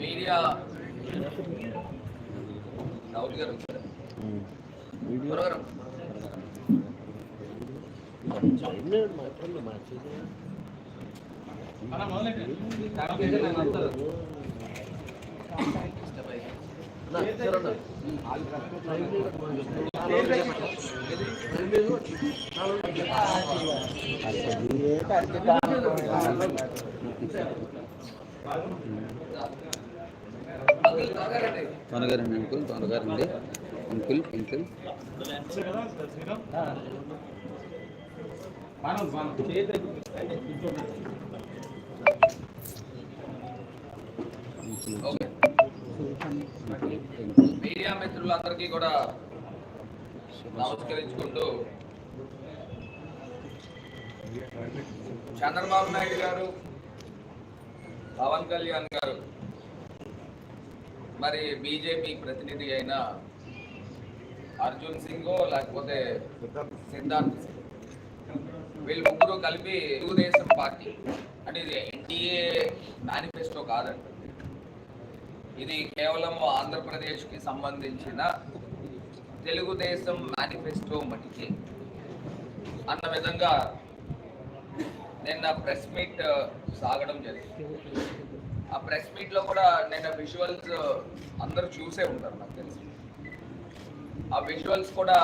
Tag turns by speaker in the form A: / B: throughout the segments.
A: Media రావుల్ గారు త్వరగా రండి.
B: తొనగారండి అంకుల్ తొనగారండి అంకుల్ అంకుల్
A: ఓకే మీడియా మిత్రులందరికీ కూడా నమస్కరించుకుంటూ చంద్రబాబు నాయుడు గారు పవన్ కళ్యాణ్ గారు. మరి బీజేపీ ప్రతినిధి అయిన అర్జున్ సింగ్ లేకపోతే సిద్ధార్థ్ సింగ్. వీళ్ళు ముగ్గురు కలిపి తెలుగుదేశం పార్టీ అంటే ఇది ఎన్డీఏ మేనిఫెస్టో కాదండి ఇది కేవలం ఆంధ్రప్రదేశ్కి సంబంధించిన తెలుగుదేశం మేనిఫెస్టో మటికి. అన్న విధంగా నిన్న ప్రెస్ మీట్ సాగడం జరిగింది. ఆ ప్రెస్ మీట్లో కూడా నిన్న విజువల్స్ అందరూ చూసే ఉంటారు నాకు తెలిసి. ఆ విజువల్స్ కూడా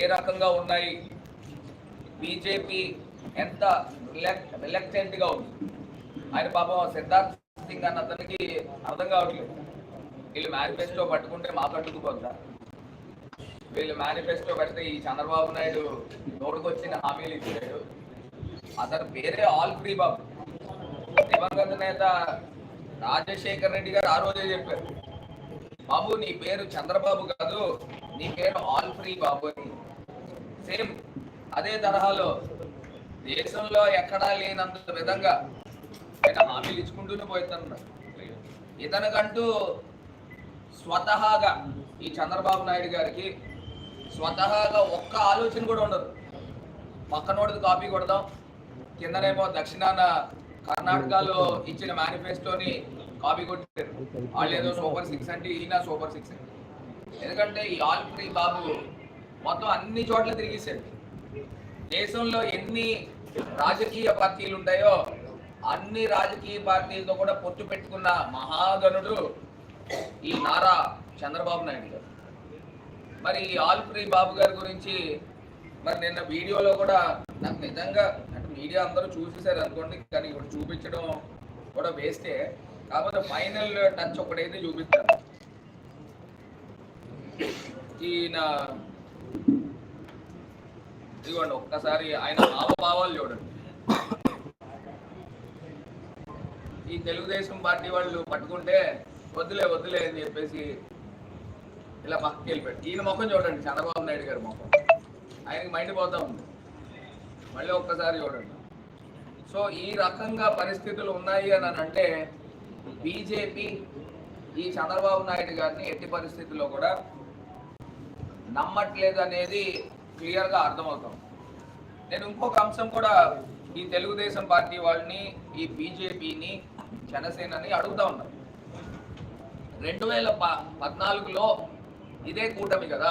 A: ఏ రకంగా ఉన్నాయి? బీజేపీ ఎంత రిలక్టెంట్గా ఉంది? ఆయన పాపం సిద్ధార్థ్ సింగ్ అన్న అతనికి అర్థం కావట్లేదు. వీళ్ళు మేనిఫెస్టో పట్టుకుంటే మా వీళ్ళు మేనిఫెస్టో పెడితే ఈ చంద్రబాబు నాయుడు నోటుకొచ్చిన హామీలు ఇచ్చాడు. అతను పేరే ఆల్ ఫ్రీ బాబు. దివంగత నేత రాజశేఖర్ రెడ్డి గారు ఆ రోజే చెప్పారు. బాబు నీ పేరు చంద్రబాబు కాదు నీ పేరు ఆల్ ఫ్రీ బాబు అని. సేమ్ అదే తరహాలో దేశంలో ఎక్కడా లేనంత విధంగా ఆయన హామీలు ఇచ్చుకుంటూనే పోతున్నాడు ఇతనికంటూ స్వతహాగా ఈ చంద్రబాబు నాయుడు గారికి స్వతహాగా ఒక్క ఆలోచన కూడా ఉండదు. పక్కనోడిది కాపీ కొడదాం. కిందనేమో దక్షిణాన కర్ణాటకలో ఇచ్చిన మేనిఫెస్టోని కాపీ కొట్టారు. వాళ్ళు ఏదో సూపర్ సిక్స్ అంటే ఈయన సూపర్ సిక్స్ అంటే ఎందుకంటే ఈ ఆల్ఫ్రీ బాబు మొత్తం అన్ని చోట్ల తిరిగేశాడు. దేశంలో ఎన్ని రాజకీయ పార్టీలు ఉంటాయో అన్ని రాజకీయ పార్టీలతో కూడా పొత్తు పెట్టుకున్న మహాగణుడు ఈ నారా చంద్రబాబు నాయుడు గారు. మరి ఈ బాబు గారి గురించి మరి నిన్న వీడియోలో కూడా నాకు నిజంగా అంటే మీడియా అందరూ చూసేసారు అనుకోండి కానీ ఇప్పుడు చూపించడం కూడా వేస్టే. కాకపోతే ఫైనల్ టచ్ ఒకటైతే చూపిస్తాను. ఈయన ఇదిగోండి ఒక్కసారి ఆయన భావభావాలు చూడండి. ఈ తెలుగుదేశం పార్టీ వాళ్ళు పట్టుకుంటే వద్దులే వద్దులే అని చెప్పేసి ఇలా పక్కకి వెళ్ళిపోయాడు. ఈయన ముఖం చూడండి చంద్రబాబు నాయుడు గారి ముఖం. ఆయనకి మైండ్ పోతా ఉంది. మళ్ళీ ఒక్కసారి చూడండి. సో ఈ రకంగా పరిస్థితులు ఉన్నాయి అని అంటే బీజేపీ ఈ చంద్రబాబు నాయుడు గారిని ఎట్టి పరిస్థితుల్లో కూడా నమ్మట్లేదు అనేది క్లియర్గా అర్థమవుతాం నేను ఇంకొక అంశం కూడా ఈ తెలుగుదేశం పార్టీ వాళ్ళని ఈ బీజేపీని జనసేనని అడుగుతా ఉన్నాను రెండు వేల ప- పద్నాలుగులో ఇదే కూటమి కదా.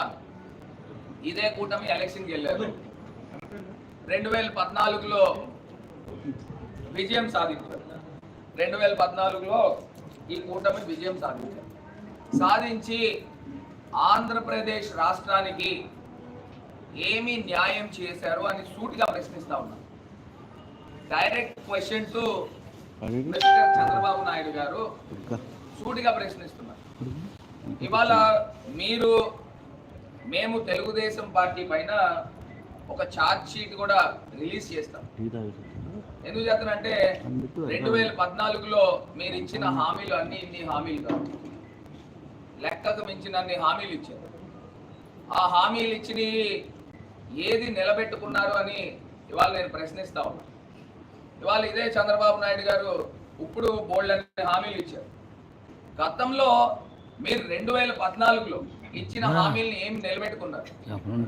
A: ఇదే కూటమి ఎలక్షన్కి వెళ్ళారు రెండు వేల పద్నాలుగులో విజయం సాధించారు. రెండు వేల పద్నాలుగులో ఈ కూటమి విజయం సాధించారు. సాధించి ఆంధ్రప్రదేశ్ రాష్ట్రానికి ఏమి న్యాయం చేశారు అని సూటిగా ప్రశ్నిస్తా ఉన్నాను direct question to mister Chandrababu Naidu గారు సూటిగా ప్రశ్నిస్తున్నారు. ఇవాళ మీరు మేము తెలుగుదేశం పార్టీ పైన ఒక ఛార్జ్ షీట్ కూడా రిలీజ్ చేస్తాం. ఎందుకు చేస్తానంటే రెండు వేల పద్నాలుగులో మీరు ఇచ్చిన హామీలు అన్ని ఇన్ని హామీలు కావు లెక్కకు మించిన అన్ని హామీలు ఇచ్చారు. ఆ హామీలు ఇచ్చిన ఏది నిలబెట్టుకున్నారు అని ఇవాళ నేను ప్రశ్నిస్తా ఉన్నా. ఇవాళ ఇదే చంద్రబాబు నాయుడు గారు ఇప్పుడు బోల్డ్ అనే హామీలు ఇచ్చారు. గతంలో మీరు రెండు వేల పద్నాలుగులో ఇచ్చిన హామీల్ని ఏం నిలబెట్టుకున్నారు?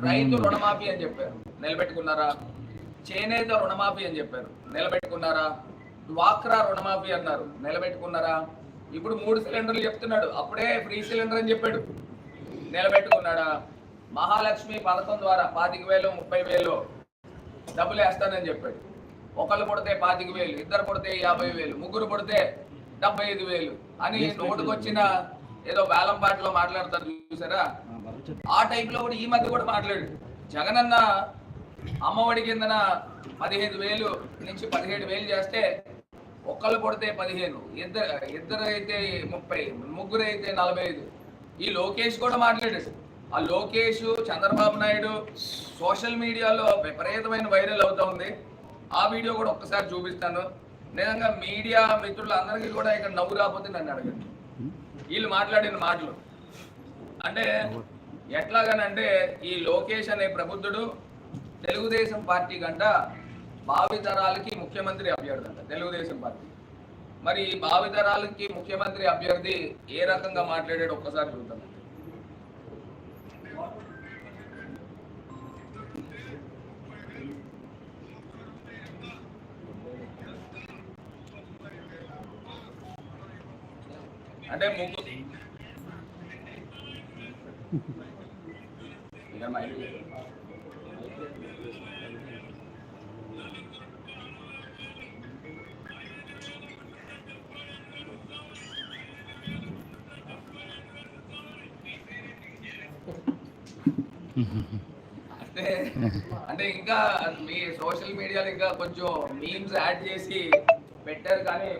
A: రైతు రుణమాఫీ అని చెప్పారు. నిలబెట్టుకున్నారా? చేనేత రుణమాఫీ అని చెప్పారు. నిలబెట్టుకున్నారా? డ్వాక్రా రుణమాఫీ అన్నారు. నిలబెట్టుకున్నారా? ఇప్పుడు మూడు సిలిండర్లు చెప్తున్నాడు. అప్పుడే ఫ్రీ సిలిండర్ అని చెప్పాడు. నిలబెట్టుకున్నాడా? మహాలక్ష్మి పథకం ద్వారా పాతిక వేలు ముప్పై వేలు డబ్బులు వేస్తానని చెప్పాడు. ఒకళ్ళు పుడితే పాతిక వేలు ఇద్దరు పుడితే యాభై వేలు ముగ్గురు పుడితే డెబ్బై ఐదు వేలు అని నోటుకొచ్చిన ఏదో వేలం పాటలో మాట్లాడతారు చూసారా? ఆ టైప్లో కూడా ఈ మధ్య కూడా మాట్లాడు జగనన్న అమ్మఒడి కిందన పదిహేను వేలు నుంచి పదిహేడు వేలు చేస్తే ఒక్కళ్ళు కొడితే పదిహేను ఇద్దరు ఇద్దరు అయితే ముప్పై ముగ్గురు అయితే నలభై ఐదు. ఈ లోకేష్ కూడా మాట్లాడాడు. ఆ లోకేష్ చంద్రబాబు నాయుడు సోషల్ మీడియాలో విపరీతమైన వైరల్ అవుతా ఉంది. ఆ వీడియో కూడా ఒక్కసారి చూపిస్తాను. నిజంగా మీడియా మిత్రులందరికీ కూడా ఇక్కడ నవ్వు రాకపోతే నన్ను అడగండి. వీళ్ళు మాట్లాడిన మాటలు. అంటే ఎట్లాగనంటే ఈ లోకేష్ అనే ప్రబుద్ధుడు తెలుగుదేశం పార్టీ కంట భావితరాలకి ముఖ్యమంత్రి అభ్యర్థి అంట తెలుగుదేశం పార్టీ. మరి ఈ భావితరాలకి ముఖ్యమంత్రి అభ్యర్థి ఏ రకంగా మాట్లాడాడు ఒక్కసారి చూద్దాం. అంటే ముగ్గురు అంటే అంటే ఇంకా మీ సోషల్ మీడియాలో ఇంకా కొంచెం మీమ్స్ యాడ్ చేసి పెట్టారు కానీ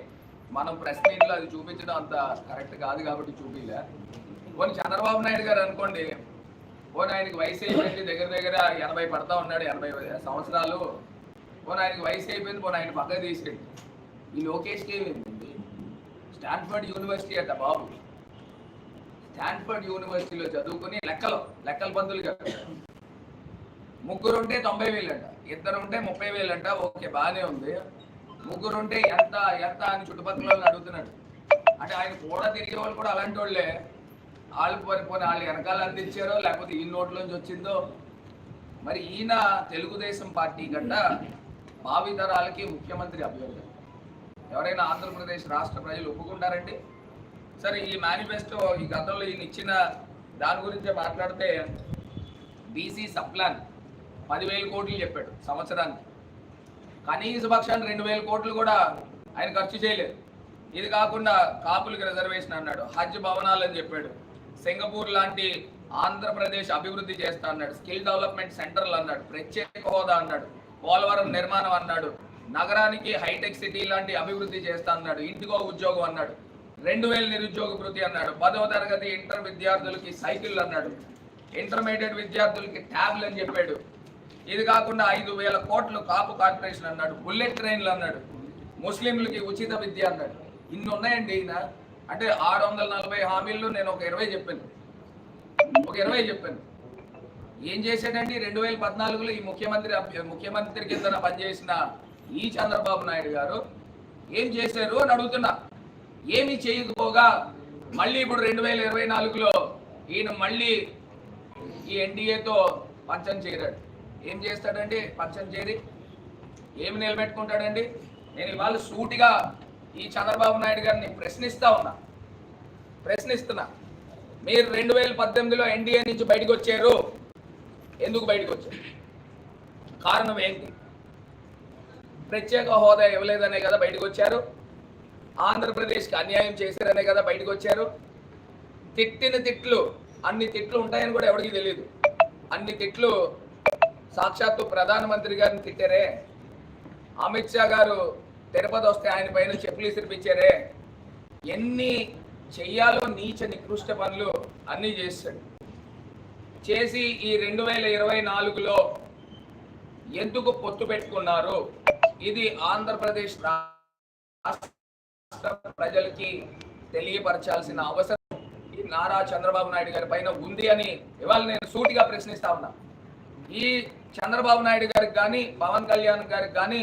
A: మనం ప్రెస్ మీట్లో అది చూపించడం అంత కరెక్ట్ కాదు కాబట్టి చూపిలే. పోనీ చంద్రబాబు నాయుడు గారు అనుకోండి పోనీ ఆయనకి వయసు అయిపోయింది దగ్గర దగ్గర ఎనభై పడతా ఉన్నాడు ఎనభై సంవత్సరాలు. పోనీ ఆయనకి వయసు అయిపోయింది పోనీ ఆయన పక్కకు తీసేయండి. ఈ లోకేష్కి ఏమైంది స్టాన్ఫర్డ్ యూనివర్సిటీ అట బాబు. స్టాన్ఫర్డ్ యూనివర్సిటీలో చదువుకుని లెక్కలు లెక్కల పందులు చెప్పారు ముగ్గురు ఉంటే తొంభై వేలు అంట ఇద్దరు ఉంటే ముప్పై వేలు అంట ఓకే బాగానే ఉంది. ముగ్గురు ఉంటే ఎంత ఎంత అని చుట్టుపక్కల అడుగుతున్నాడు. అంటే ఆయన కూడా తిరిగే వాళ్ళు కూడా అలాంటి వాళ్ళే వాళ్ళు పోని పోని వాళ్ళు వెనకాల అందించారో లేకపోతే ఈ నోట్లోంచి వచ్చిందో. మరి ఈయన తెలుగుదేశం పార్టీ కంట భావితరాలకి ముఖ్యమంత్రి అభ్యర్థి. ఎవరైనా ఆంధ్రప్రదేశ్ రాష్ట్ర ప్రజలు ఒప్పుకుంటారండి? సరే ఈ మేనిఫెస్టో ఈ గతంలో ఈయన ఇచ్చిన దాని గురించే మాట్లాడితే బీసీ సప్లాన్ పదివేల కోట్లు చెప్పాడు సంవత్సరానికి. కనీస పక్షాన్ని రెండు వేల కోట్లు కూడా ఆయన ఖర్చు చేయలేదు. ఇది కాకుండా కాపులకి రిజర్వేషన్ అన్నాడు. హజ్ భవనాలు అని చెప్పాడు. సింగపూర్ లాంటి ఆంధ్రప్రదేశ్ అభివృద్ధి చేస్తా అన్నాడు. స్కిల్ డెవలప్మెంట్ సెంటర్లు అన్నాడు. ప్రత్యేక హోదా అన్నాడు. పోలవరం నిర్మాణం అన్నాడు. నగరానికి హైటెక్ సిటీ లాంటి అభివృద్ధి చేస్తా అన్నాడు. ఇంటికో ఉద్యోగం అన్నాడు. రెండు వేల నిరుద్యోగ భృతి అన్నాడు. పదవ తరగతి ఇంటర్ విద్యార్థులకి సైకిళ్ళు అన్నాడు. ఇంటర్మీడియట్ విద్యార్థులకి ట్యాబ్లు అని చెప్పాడు. ఇది కాకుండా ఐదు వేల కోట్లు కాపు కార్పొరేషన్ అన్నాడు బుల్లెట్ ట్రైన్లు అన్నాడు ముస్లింలకి ఉచిత విద్య అన్నాడు. ఇన్ని ఉన్నాయండి ఈయన? అంటే ఆరు వందల నలభై హామీల్లో నేను ఒక ఇరవై చెప్పాను. ఒక ఇరవై చెప్పాను. ఏం చేశాడండి? రెండు వేల పద్నాలుగులో ఈ ముఖ్యమంత్రి అభ్య- ముఖ్యమంత్రి కింద పనిచేసిన ఈ చంద్రబాబు నాయుడు గారు ఏం చేశారు అని అడుగుతున్నా. ఏమి చేయకపోగా మళ్ళీ ఇప్పుడు రెండు వేల ఇరవై నాలుగులో ఈయన మళ్ళీ ఈ ఎన్డీఏతో పంచం చేరాడు ఏం చేస్తాడండి? పంచం చేరి ఏమి నిలబెట్టుకుంటాడండి? నేను ఇవాళ సూటిగా ఈ చంద్రబాబు నాయుడు గారిని ప్రశ్నిస్తా ఉన్నా. ప్రశ్నిస్తున్నా. మీరు రెండు వేల పద్దెనిమిదిలో ఎన్డీఏ నుంచి బయటకు వచ్చారు. ఎందుకు బయటకు వచ్చారు? కారణం ఏంటి? ప్రత్యేక హోదా ఇవ్వలేదనే కదా బయటకు వచ్చారు. ఆంధ్రప్రదేశ్కి అన్యాయం చేశారనే కదా బయటకు వచ్చారు. తిట్టిన తిట్లు అన్ని తిట్లు ఉంటాయని కూడా ఎవరికి తెలియదు అన్ని తిట్లు సాక్షాత్తు ప్రధానమంత్రి గారిని తిట్టారే. అమిత్ షా గారు తిరుపతి వస్తే ఆయన పైన చెప్పులు ఇసిరిపించారే. ఎన్ని చెయ్యాలో నీచ నికృష్ట పనులు అన్నీ చేస్తాడు చేసి ఈ రెండు వేల ఇరవై నాలుగులో ఎందుకు పొత్తు పెట్టుకున్నారు? ఇది ఆంధ్రప్రదేశ్ రాష్ట్ర ప్రజలకి తెలియపరచాల్సిన అవసరం. ఈ నారా చంద్రబాబు నాయుడు గారి పైన ఉంది అని ఇవాళ నేను సూటిగా ప్రశ్నిస్తా ఉన్నా. ఈ చంద్రబాబు నాయుడు గారికి కానీ పవన్ కళ్యాణ్ గారికి కానీ